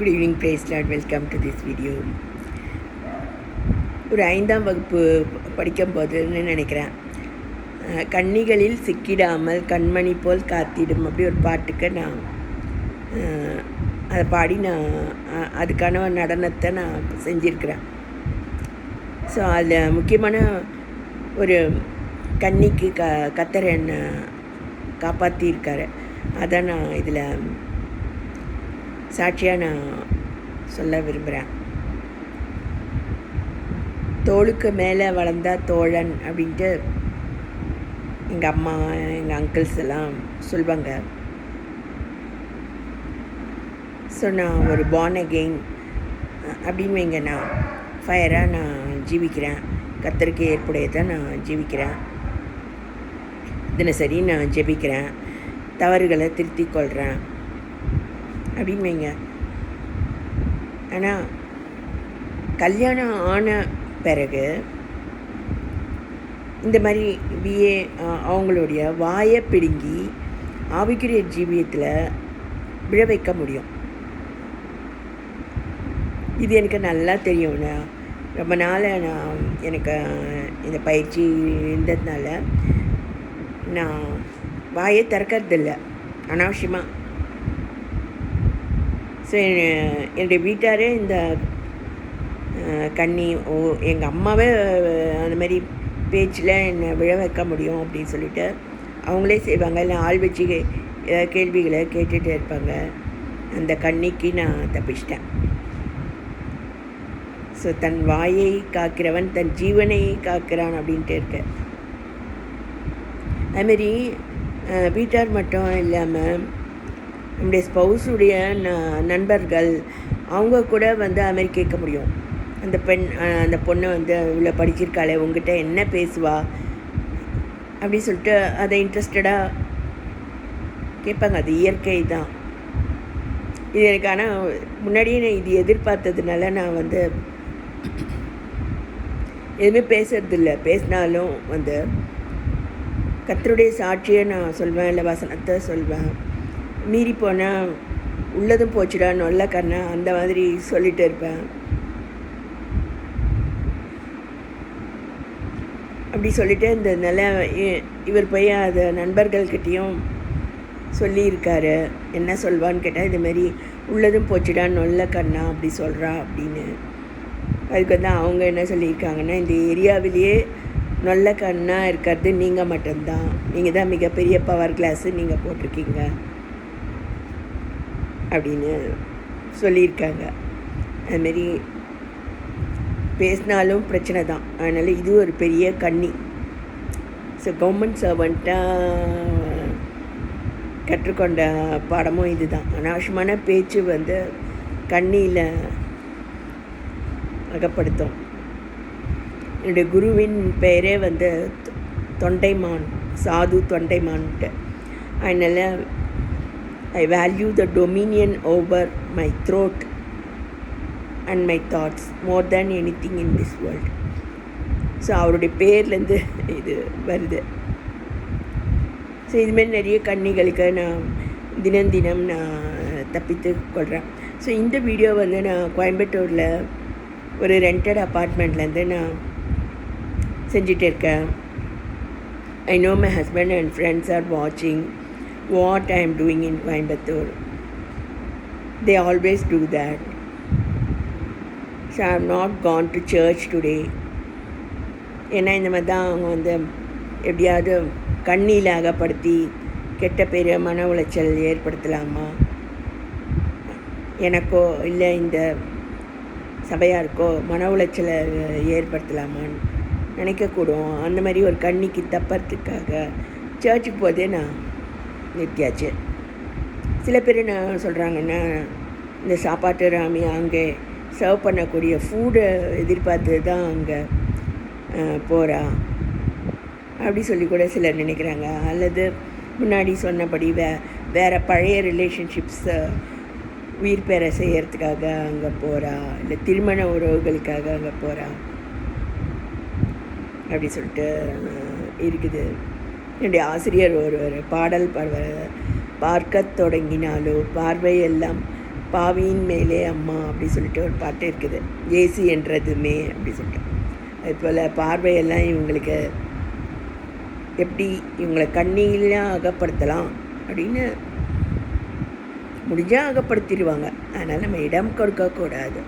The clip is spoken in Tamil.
Good evening praise lord welcome to this video ஒரு ஐந்தாம் வகுப்பு படிக்கும்போதுன்னு நினைக்கிறேன்? கண்ணிகளில் கன்னிகளில் சிக்கிடாமல் கண்மணி போல் காத்திடும் அப்படி ஒரு பாட்டுக்கு நான் அதை பாடி நான் அதுக்கான நடனத்தை நான் செஞ்சுருக்கிறேன். ஸோ அதில் முக்கியமான ஒரு கன்னிக்கு க கத்தர் என்னை காப்பாற்றியிருக்காரு அதான் நான் இதில் சாட்சியாக நான் சொல்ல விரும்புகிறேன் தோளுக்கு மேலே வளர்ந்தா தோழன் அப்படின்ட்டு எங்கள் அம்மா எங்கள் அங்கிள்ஸ் எல்லாம் சொல்லுவாங்க ஸோ நான் ஒரு பான் அகெயின் அப்படின்னு வைங்க நான் ஃபயராக நான் ஜீவிக்கிறேன். கத்தருக்கு ஏற்புடையதை நான் ஜீவிக்கிறேன். தினசரி நான் ஜெபிக்கிறேன். தவறுகளை திருத்திக் கொள்கிறேன் அப்படின்னு வைங்க ஆனால் கல்யாணம் ஆன பிறகு இந்த மாதிரி பிஏ அவங்களுடைய வாயை பிடுங்கி ஆவிக்குரிய ஜீவியத்தில் விழ வைக்க முடியும். இது எனக்கு நல்லா தெரியும் நான் ரொம்ப நாள் நான் எனக்கு இந்த பயிற்சி இருந்ததுனால நான் வாயை திறக்கறதில்ல. அனாவசியமாக ஸோ என்னுடைய வீட்டாரே இந்த கண்ணி ஓ எங்கள் அம்மாவே அந்த மாதிரி பேச்சில் என்னை விழ வைக்க முடியும் அப்படின்னு சொல்லிட்டு அவங்களே செய்வாங்க. இல்லை ஆள் வச்சு கே- கேள்விகளை கேட்டுகிட்டே இருப்பாங்க. அந்த கன்னிக்கு நான் தப்பிச்சிட்டேன். ஸோ தன் வாயை காக்கிறவன் தன் ஜீவனை காக்கிறான் அப்படின்ட்டு இருக்கு. அதுமாரி வீட்டார் மட்டும் இல்லாமல் நம்முடைய ஸ்பௌஸுடைய ந நண்பர்கள் அவங்க கூட வந்து அது மாதிரி கேட்க முடியும். அந்த பெண் அந்த பொண்ணு வந்து இவ்வளோ படிச்சிருக்காளே உங்ககிட்ட என்ன பேசுவா? அப்படி சொல்லிட்டு அதை இன்ட்ரெஸ்டடாக கேட்பாங்க. அது இயற்கை தான். இது எனக்கு ஆனால் முன்னாடியே நான் இது எதிர்பார்த்ததுனால நான் வந்து எதுவுமே பேசுறதில்ல. பேசினாலும் வந்து கத்தருடைய சாட்சியை நான் சொல்வேன் இல்லை வசனத்தை சொல்வேன். மீறி போனால் உள்ளதும் போச்சுடா நல்ல கண்ணா அந்த மாதிரி சொல்லிட்டு இருப்பேன். அப்படி சொல்லிட்டு இந்த நில இ- இவர் போய் அதை நண்பர்கள்கிட்டேயும் சொல்லியிருக்காரு. என்ன சொல்வான்னு கேட்டால் இதுமாரி உள்ளதும் போச்சுடா நல்ல கண்ணா அப்படி சொல்கிறா அப்படின்னு. அதுக்கு வந்து அவங்க என்ன சொல்லியிருக்காங்கன்னா இந்த ஏரியாவிலேயே நல்ல கண்ணாக இருக்கிறது நீங்கள் மட்டும்தான். நீங்கள் தான் மிகப்பெரிய பவர் கிளாஸு நீங்கள் போட்டிருக்கீங்க. அப்படின்னு சொல்லியிருக்காங்க. அதுமாரி பேசினாலும் பிரச்சனை தான். அதனால் இது ஒரு பெரிய கண்ணி. ஸோ கவர்மெண்ட் சர்வெண்ட்டாக கற்றுக்கொண்ட பாடமும் இதுதான் அனாவசியமான பேச்சு வந்து கண்ணியில் அகப்படுத்தும். என்னுடைய குருவின் பெயரே வந்து தொ- தொண்டைமான் சாது தொண்டைமான்ட்டு. அதனால் I value the dominion over my throat and my thoughts more than anything in this world so அவருடைய பேர்லேருந்து இது வருது. ஸோ இதுமாரி நிறைய கன்னிகளுக்கு நான் தினம் தினம் நான் தப்பித்து கொள்கிறேன் ஸோ இந்த வீடியோ வந்து நான் கோயம்புத்தூரில் ஒரு ரெண்டட் அப்பார்ட்மெண்ட்லேருந்து நான் செஞ்சுட்டு இருக்கேன். I know my husband and friends are வாட்சிங் what I am doing in Coimbatore they always do that so I have not gone to church today ஏன்னா இந்த மாதிரி தான் அவங்க வந்து எப்படியாவது கண்ணியில் அகப்படுத்தி கெட்ட பேர் மன உளைச்சல் ஏற்படுத்தலாமா? எனக்கோ இல்லை இந்த சபையாருக்கோ மன உளைச்சலை ஏற்படுத்தலாமான்னு நினைக்கக்கூடும். அந்த மாதிரி ஒரு கண்ணிக்கு தப்பறதுக்காக சர்ச்சுக்கு போதே நான் நிறுத்தியாச்சு. சில பேர் என்ன சொல்கிறாங்கன்னா இந்த சாப்பாட்டு ராமி அங்கே சர்வ் பண்ணக்கூடிய ஃபூடை எதிர்பார்த்து தான் அங்கே போகிறா அப்படி சொல்லி கூட சிலர் நினைக்கிறாங்க. அல்லது முன்னாடி சொன்னபடி வே வேறு பழைய ரிலேஷன்ஷிப்ஸை உயிர் பெற செய்கிறதுக்காக அங்கே போகிறா இல்லை திருமண உறவுகளுக்காக அங்கே போகிறா அப்படி சொல்லிட்டு இருக்குது. என்னுடைய ஆசிரியர் ஒருவர் பாடல் பாடுவார் பார்க்கத் தொடங்கினாலோ பார்வையெல்லாம் பாவியின் மேலே அம்மா அப்படி சொல்லிட்டு ஒரு பாட்டு இருக்குது. ஏசி என்றதுமே அப்படி சொல்லிட்டு. அதுபோல் பார்வையெல்லாம் இவங்களுக்கு எப்படி இவங்களை கண்ணியில் அகப்படுத்தலாம் அப்படின்னு முடிஞ்சால் அகப்படுத்திடுவாங்க. அதனால் நம்ம இடம் கொடுக்கக்கூடாது.